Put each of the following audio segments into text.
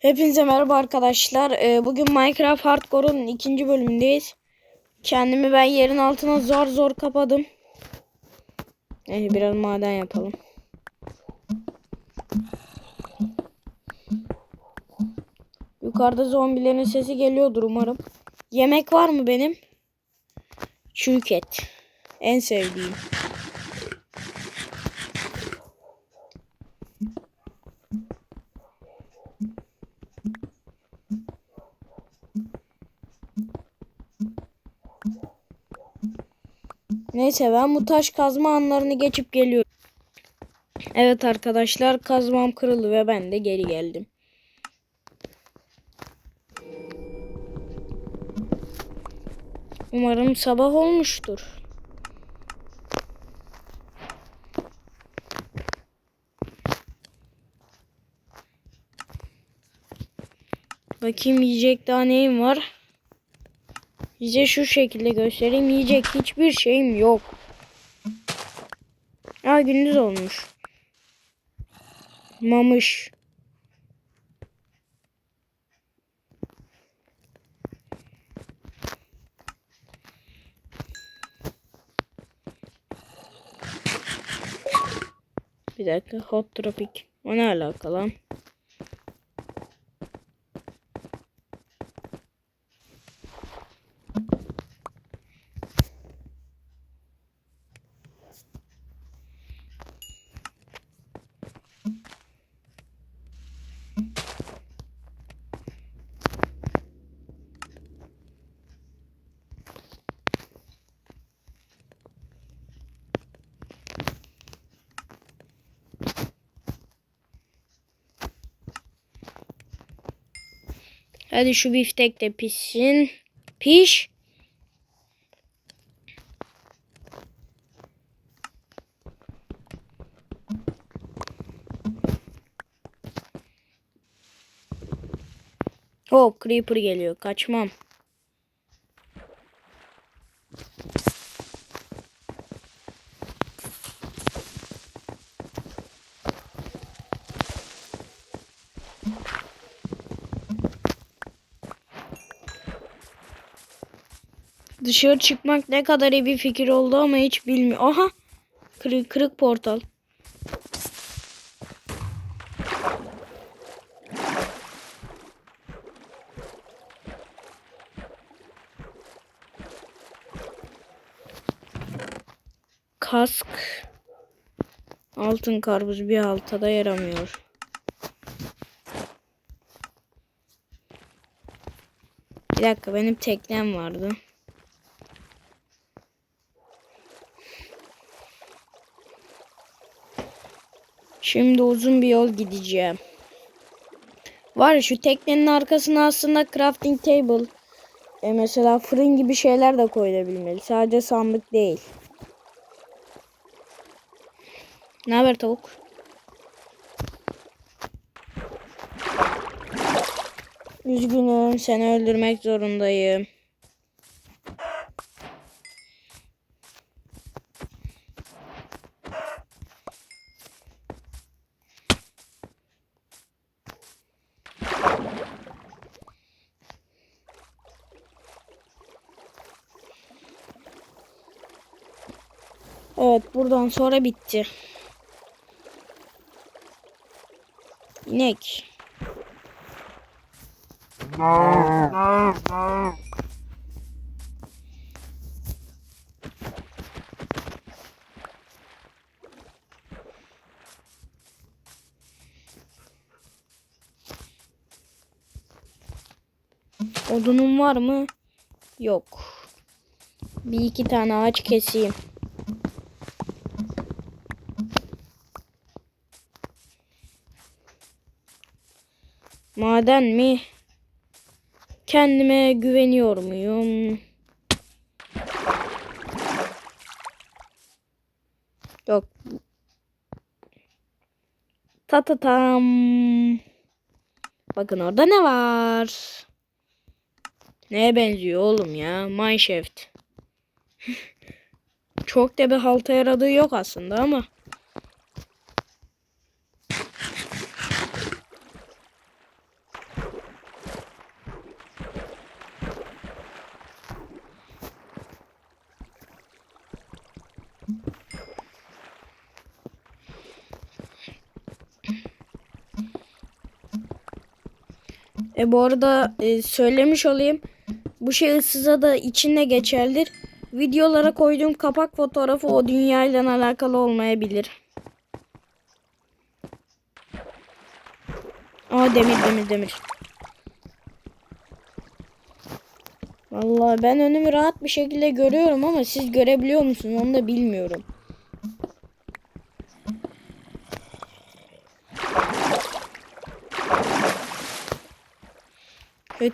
Hepinize merhaba arkadaşlar. Ee, bugün Minecraft Hardcore'un ikinci bölümündeyiz. Kendimi ben yerin altına zor zor kapadım. Neyse biraz maden yapalım. Yukarıda zombilerin sesi geliyordur umarım. Yemek var mı benim? Çürük et. En sevdiğim. Neyse ben bu taş kazma anlarını geçip geliyorum. Evet arkadaşlar kazmam kırıldı ve ben de geri geldim. Umarım sabah olmuştur. Bakayım yiyecek daha neyim var. Size şu şekilde göstereyim. Yiyecek hiçbir şeyim yok. Aa gündüz olmuş. Mamış. Bir dakika hot tropic. O ne alaka Hadi şu biftek de pişsin. Piş. Hop creeper geliyor. Kaçmam. Dışarı çıkmak ne kadar iyi bir fikir oldu ama hiç bilmiyorum. Aha. Kırık, kırık portal. Kask. Altın karpuz bir alta da yaramıyor. Bir dakika benim teknem vardı. Şimdi uzun bir yol gideceğim. Var şu teknenin arkasına aslında crafting table. E mesela fırın gibi şeyler de koyulabilmeli. Sadece sandık değil. Ne haber tavuk? Üzgünüm seni öldürmek zorundayım. Evet buradan sonra bitti. İnek. Odunum var mı? Yok. Bir iki tane ağaç keseyim. Maden mi? Kendime güveniyor muyum? Yok. Ta ta tam. Bakın orada ne var? Neye benziyor oğlum ya? Mineshaft. Çok da bir halta yaradığı yok aslında ama. E bu arada e, söylemiş olayım. Bu şey ıssıza da içinde geçerlidir. Videolara koyduğum kapak fotoğrafı o dünyayla alakalı olmayabilir. Aa demir demir demir. Vallahi ben önümü rahat bir şekilde görüyorum ama siz görebiliyor musunuz onu da bilmiyorum. Evet.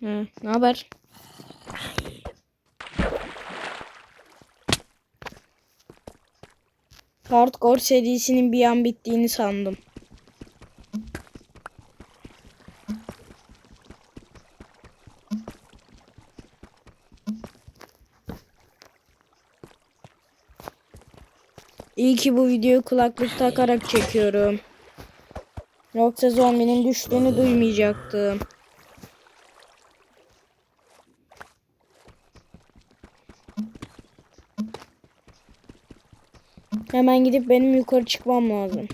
Ha, ne haber? Hardcore serisinin bir an bittiğini sandım. İyi ki bu videoyu kulaklık takarak çekiyorum. Yoksa zombinin düştüğünü duymayacaktım. Hemen gidip benim yukarı çıkmam lazım.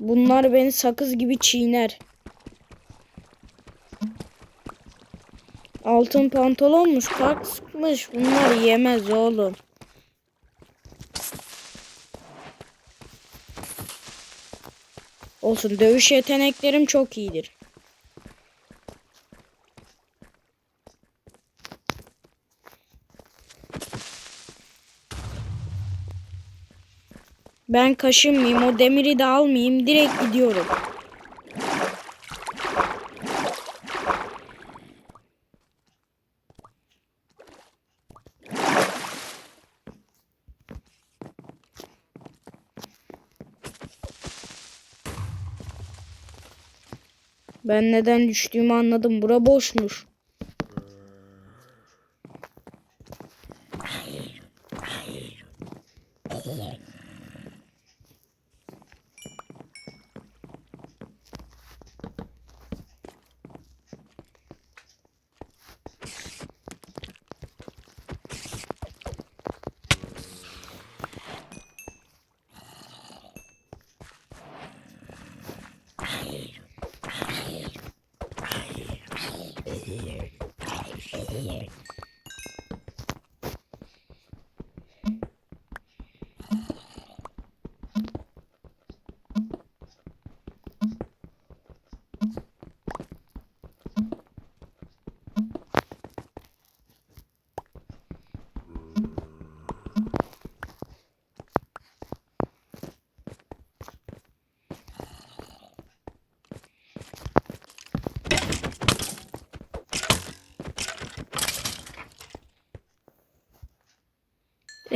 Bunlar beni sakız gibi çiğner. Altın pantolonmuş, kalkmış. Bunlar yemez oğlum. Olsun dövüş yeteneklerim çok iyidir. Ben kaşınmayayım, o demiri de almayayım, direkt gidiyorum. Ben neden düştüğümü anladım. Bura boşmuş.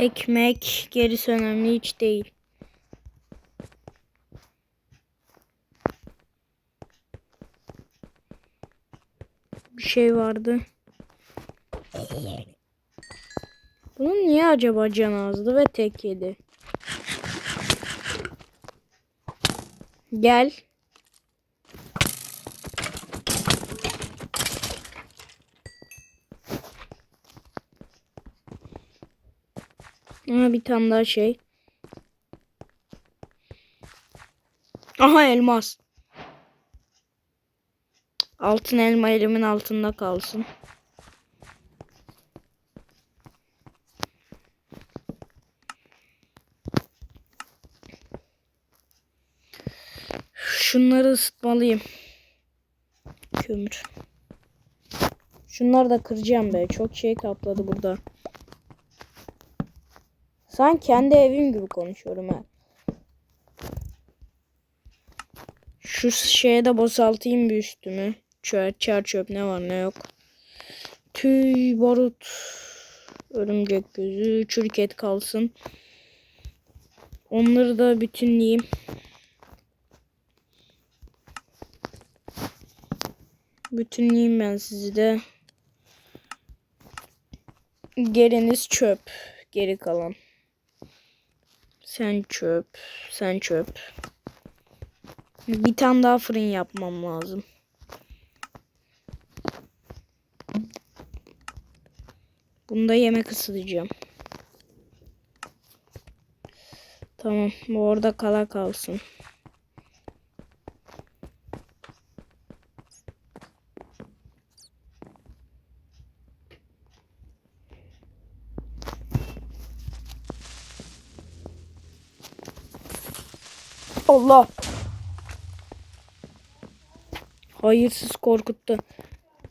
Ekmek gerisi önemli hiç değil. Bir şey vardı. Bunun niye acaba canı azdı ve tek yedi? Gel. Ama bir tane daha şey. Aha elmas. Altın elma elimin altında kalsın. Şunları ısıtmalıyım. Kömür. Şunları da kıracağım be. Çok şey kapladı burada. Sanki kendi evim gibi konuşuyorum ha. Şu şeye de boşaltayım bir üstümü. Çöp, çer çöp ne var ne yok. Tüy, barut, örümcek gözü, çürük et kalsın. Onları da bütünleyeyim. Bütünleyeyim ben sizi de. Geriniz çöp. Geri kalan. Sen çöp. Sen çöp. Bir tane daha fırın yapmam lazım. Bunda yemek ısıtacağım. Tamam bu orada kala kalsın. Allah. Hayırsız korkuttu.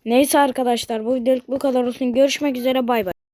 Neyse arkadaşlar bu videoluk bu kadar olsun. Görüşmek üzere bay bay.